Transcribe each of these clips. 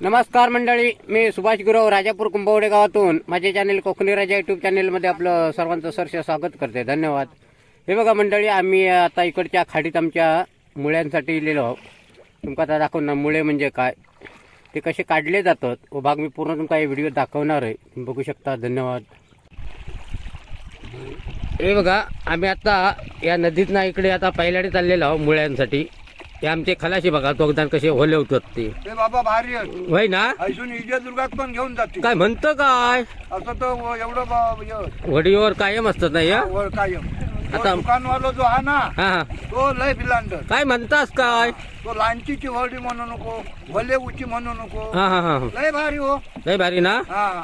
नमस्कार मंडळी मी सुभाष गुरव राजापूर कुंभवडे गावातून. माझे चॅनेल कोकणी राजा युट्यूब चॅनेलमध्ये आपलं सर्वांचं सरसे स्वागत करते. धन्यवाद. हे बघा मंडळी आम्ही आता इकडच्या खाडीत आमच्या मुळ्यांसाठी इलेलो आहोत तुमका आता दाखवणार मुळे म्हणजे काय? ते कसे काढले जातात? व भाग मी पूर्ण तुमका हे व्हिडिओ दाखवणार आहे. तुम्ही बघू शकता. धन्यवाद. हे बघा आम्ही आता या नदीतनं इकडे आता पहिल्याडे चाललेलो आहोत मुळ्यांसाठी. हे आमचे खलाशी बघा तोगदान कसे होले ते. ते बाबा भारी आहे होय ना? अजून विजयदुर्गात पण घेऊन जाते काय म्हणतं काय? असं तर व- एवढं ब- य- वडीवर कायम असतात ना या? वर कायम. तो आता- दुकानवाला जो हा ना हा हा. तो लय बिलांडर. काय म्हणतास काय? तो लांचीची वडी म्हणू नको भले उची म्हणू नको. हा हा हा. लय भारी हो. लय भारी ना? हा.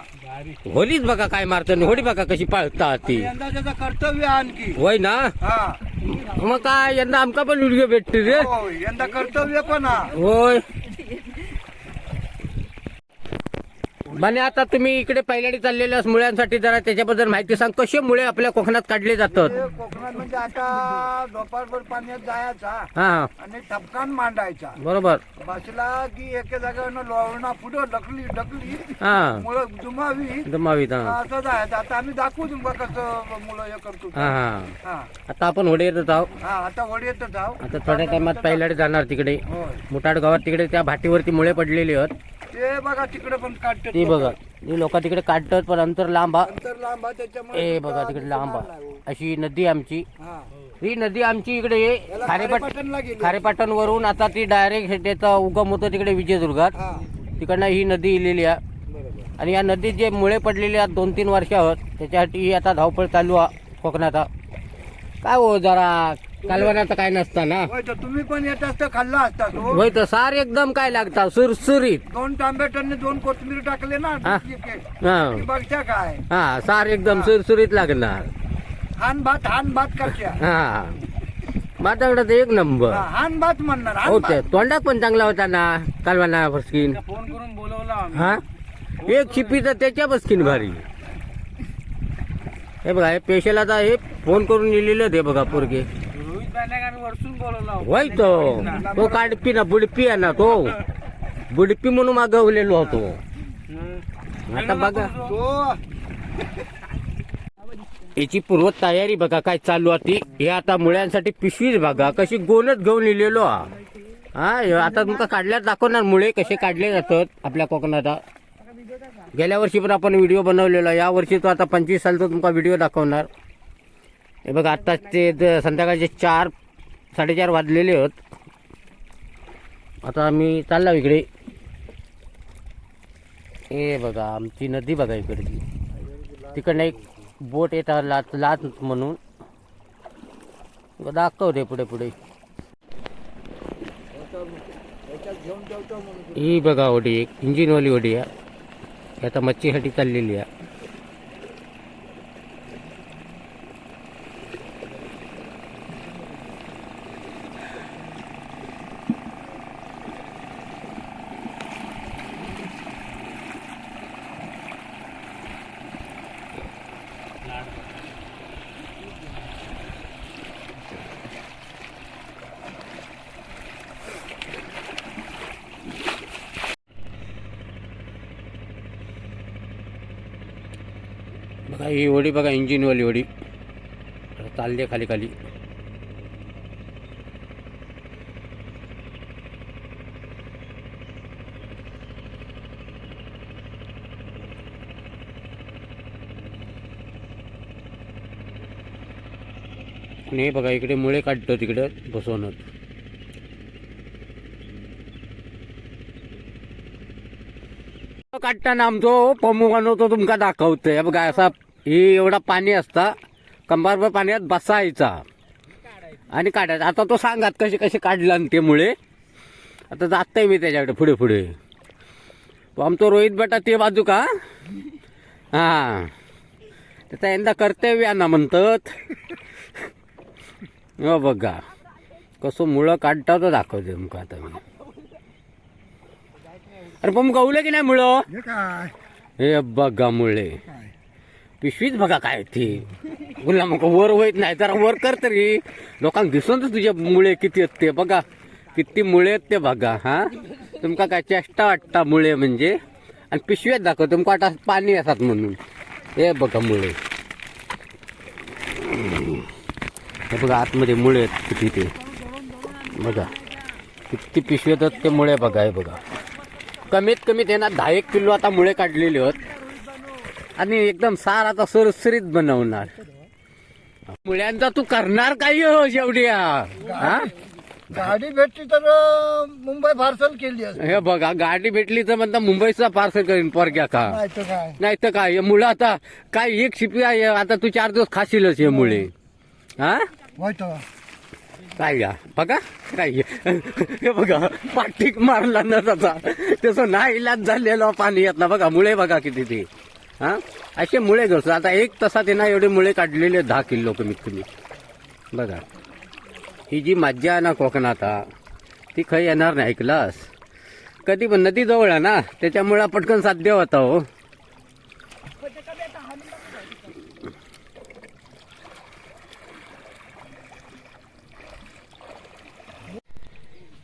होलीच बघा काय मारतं होडी बघा कशी पाळतात ती. यंदा त्याचं कर्तव्य आहे आणखी. होय ना? हा. मग काय यंदा आमका पण व्हिडिओ भेटते रे. हो यंदा कर्तव्य पण हा होय. म्हणे आता तुम्ही इकडे पहिल्याडी चाललेल्या मुळ्यांसाठी जरा त्याच्याबद्दल माहिती सांग. कसे मुळे आपल्या कोकणात काढले जातात? कोकणात म्हणजे आता दुपारभर पाण्यात जायचा हा. आणि ठपकान मांडायचा. बरोबर. बसला की एके जागेवर लोळणा पुढं ढकली ढकली हा. मुळे जमावीत हा. असंच आहे आता आम्ही दाखवू तुमका कसं मुलं हे करतो. हा हा. हा. आता आपण होडी येत आहोत. हा आता वडी येतं जाऊ आता थोड्या टायमात पहिल्याडे जाणार तिकडे. होय. मुठाड गावात तिकडे त्या भाटीवरती मुळे पडलेली आहेत. ते बघा तिकडे पण ती बघा ती लोक तिकडे काढतात पण अंतर लांब हा. लांब त्याच्यामुळे ए बघा तिकडे लांब हा. अशी नदी आमची. हा. ही नदी आमची इकडे खारेपाट खारेपाटणला गेली खारेपाटण वरून आता ती डायरेक्ट त्याचा उगम होतो तिकडे विजयदुर्गात. हा. तिकडनं ही नदी इलेली आहे बरोबर. आणि या नदीत जे मुळे पडलेले आहेत दोन तीन वर्ष आहोत त्याच्यासाठी ही आता धावपळ चालू आहे कोकणात हा. काय हो जरा कालवणाचं काय नसतं ना होय तर तुम्ही पण येत असता खाल्ला असता तो? होय तर सार एकदम काय लागतात सुरसुरीत. दोन टमाट्यांनी दोन कोथिंबीर टाकले ना हा. ठीक आहे. हा. ती बघत्या काय? हा सार एकदम सुरसुरीत लागणार. हान भात हान भात करच्या हा. माझ्याकडे तर एक नंबर. हा, हान भात म्हणणार हान हो भात. तोंडात पण चांगला होता ना कालवाना बसकीन. फोन करून बोलवला हा? एक शिपी तर त्याच्या बसकीन भारी. हे बघा हे पेशल आता हे फोन करून लिहिलेलं ते बघा पोरगे. होय तो. तो काडपी ना बुडपी आहे ना तो. बुडपी म्हणून मागवलेलो होतो. आता बघा. याची पूर्व तयारी बघा काय चालू होती. हे आता मुळ्यांसाठी पिशवीच बघा. कशी गोनच घेऊन लिहिलेलो. हा आता तुमका काढल्यास दाखवणार मुळे कसे काढले जातात आपल्या कोकणात. गेल्या वर्षी पण आपण व्हिडिओ बनवलेला. या वर्षी तो आता पंचवीस सालचा तुमका व्हिडिओ दाखवणार. हे बघा आत्ता ते द- संध्याकाळचे चार साडेचार वाजलेले आहेत. आता आम्ही चालला इकडे. हे बघा आमची नदी बघा इकडची. तिकडनं एक बोट येतात लाच लाच म्हणून. दाखवते पुढे पुढे. ही बघा ओढी एक इंजिनवाली ओढी आहे. आता मच्छीसाठी चाललेली आहे. बघा ही ओढी बघा इंजिनवाली ओढी चालली खाली खाली. आणि हे बघा इकडे मुळे काढतो तिकडे बसवणं. काढताना आमचो पमुगानो तो तुमका दाखवतोय. बघा असा ही एवढा पाणी असता कंबारभर पाण्यात बसायचा. आणि काढायचा. आता तो सांगात कसे कसे काढला ते मुळे आता जातय मी त्याच्याकडे पुढे पुढे. तो आमचा रोहित बेटा ते बाजू का? हा. त्याचा यंदा कर्तव्य ना म्हणतात. हो बघा. कसं मुळं काढता तो दाखवते तुमका आता मी. अरे पण गवलं की नाही मुळं? हे हे बघा मुळे. पिशवीच बघा काय ती. गुलाम मग वर होईत नाही जरा वर कर तरी. लोकांना दिसूनच तुझे मुळे किती आहेत ते बघा. किती मुळे आहेत ते बघा हा? तुमका काय चेष्टा वाटता मुळे म्हणजे? आणि पिशव्यात दाखव तुमका आता पाणी असतात म्हणून. हे बघा मुळे. हे बघा आतमध्ये मुळे आहेत किती ते. बघा. किती पिशवीत आहेत ते मुळे बघा हे बघा. कमीत कमी त्यांना दहा एक किलो आता मुळे काढलेले आहेत. आणि एकदम सार आता सरसरीत बनवणार. मुळ्यांचा तू करणार काय हो शेवट्या हा? गाडी भेटली तर अं, मुंबई पार्सल केली असते. हे बघा गाडी भेटली तर म्हणता मुंबईचा पार्सल करीन पोरग्या का? नाही तर काय? नाही तर काय? हे मुलं आता काय एक शिपी आहे आता तू चार दिवस खाशीलच हे मुळे. हा? होय तर. काय घ्या बघा काय. हे? बघा पाठीक मारला ना त्याचा. त्याचं नाही इलाज झालेलं पाणी येत ना. बघा मुळे बघा किती ते. हा? असे मुळे घरसो आता एक तासात येणार एवढे मुळे काढलेले आहेत, दहा किलो कमीत कमी बघा. ही जी मज्जा आहे ना कोकणात ती खै येणार नाही ऐकलास? कधी पण नदी जवळ आहे ना त्याच्यामुळे पटकन साध्य होता हो.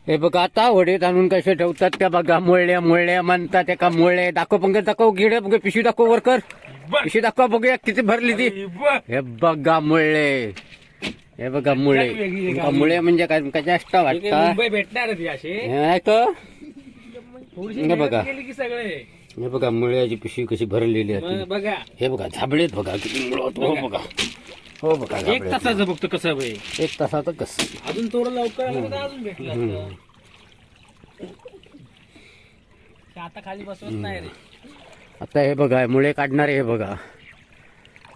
हे बघा आता वडीत आणून कसे ठेवतात त्या बघा मुळल्या मुळल्या म्हणतात त्या का मुळे दाखव पंकज दाखव गिडे बघ पिशवी दाखव वर कर. पिशवी दाखव बघूया किती भरली ती. हे बघा मुळे हे बघा मुळे मुळे म्हणजे काय तुमका जास्त वाटता? मुंबई भेटणार हे बघा. हे बघा मुळ्याची पिशवी कशी भरलेली आहे बघा. हे बघा झाबळेत बघा किती मुळ बघा. हो बघा एक झाबळेत. तासाचं बघतो कसं बाई? एक तासाचं कस अजून थोडं लवकर आलं तर अजून भेटलं असतं. ते आता खाली बसवत नाही रे. आता हे बघा मुळे काढणारे हे बघा.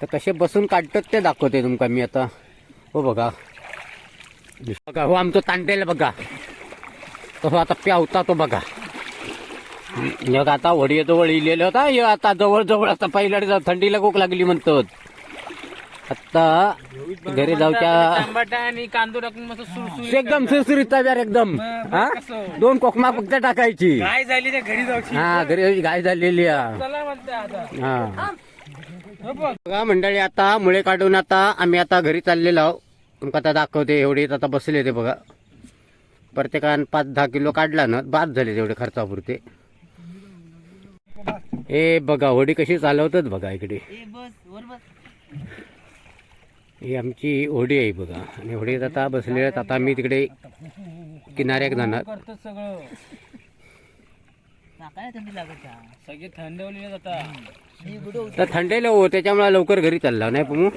तर कसे बसून काढतात ते दाखवते तुमका मी आता. हो बघा. बघा हो आमचं तांटेल बघा. तसं आता प्यावता तो बघा. हे बघा आता वडी जवळ इलेलं होता हे आता जवळ जवळ आता पहिल्या थंडीला खूप लागली म्हणतात. आता घरी जाऊच्या टमाटा आणि कांदो टाकून मस्त एकदम सुरसुरीत तव्यावर एकदम. हा? दोन कोकमा फक्त टाकायची. काय झाली त्या घरी जाऊची हा घरी गाय झालेली आहे. चला म्हणते आता हा. हो बघ बघा मंडळी आता मुळे काढून आता आम्ही आता घरी चाललेलो आहो तुमका आता दाखवते एवढे आता बसले ते बघा. प्रत्येकानं पाच दहा किलो काढला ना बाद झाले तेवढे खर्चापुरते. हे बघा होडी कशी चालवतात बघा इकडे. ही आमची होडी आहे बघा. आणि होडीत आता बसले आहेत. आता आम्ही तिकडे किनाऱ्याक जाणार. करतो सगळं? सगळे थंडवलेले जातात तर थंडेला हो त्याच्यामुळे लवकर घरी चालला नाही पण